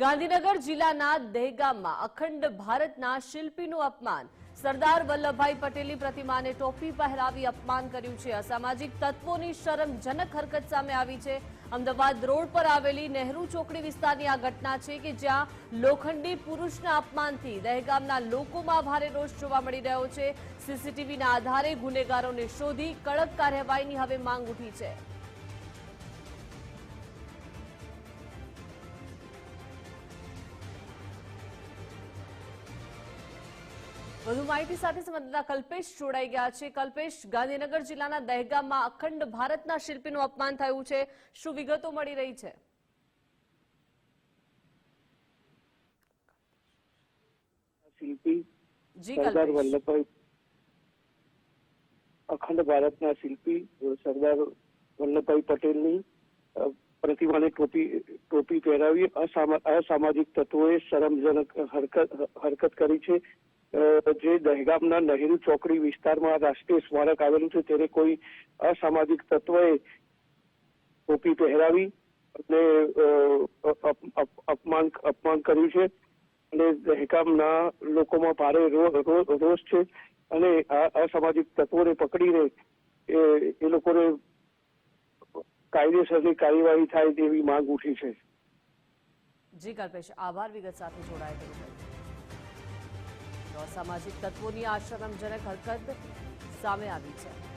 ગાંધીનગર જિલ્લાના દહેગામમાં અખંડ ભારતના શિલ્પીનું અપમાન. સરદાર વલ્લભભાઈ પટેલની પ્રતિમાને ટોપી પહેરાવી અપમાન કર્યું છે. અસામાજિક તત્વોની શરમજનક હરકત સામે આવી છે. અમદાવાદ રોડ પર આવેલી નહેરુ ચોકડી વિસ્તારની આ ઘટના છે કે જ્યાં લોખંડી પુરુષના અપમાનથી દહેગામના લોકોમાં ભારે રોષ જોવા મળી રહ્યો છે. સીસીટીવીના આધારે ગુનેગારોને શોધી કડક કાર્યવાહીની હવે માંગ ઉઠી છે. વધુ માહિતી સાથે સંવાદદાતા કલ્પેશ જોડાઈ ગયા છે. કલ્પેશ ગાંધીનગર જિલ્લાના દહેગામમાં અખંડ ભારતના શિલ્પીનું અપમાન થયું છે. શું વિગતો મળી રહી છે? શિલ્પી જી સરદાર વલ્લભભાઈ અખંડ ભારતના શિલ્પી સરદાર વલ્લભભાઈ પટેલની પ્રતિમાને ટોપી ટોપી પહેરાવી અસામા- અસામાજિક તત્વોએ શરમજનક હરકત હરકત કરી છે. જે દહેગામના નહેરુ ચોકડી વિસ્તારમાં રાષ્ટ્રીય સ્મારક આવેલું છે, તેને કોઈ અસામાજિક તત્વએ ટોપી પહેરાવી અને અપમાન અપમાન કર્યું છે. અને દહેગામના લોકોમાં ભારે રોષ છે અને આ અસામાજિક તત્વોને પકડીને, એ લોકોને કાયદેસરની કાર્યવાહી થાય તેવી માંગ ઉઠી છે. જી કલ્પેશ, આભાર વિગત સાથે જોડાય તેવું અસામાજિક તત્વોની આશ્રમજનક હરકત સામે આવી છે.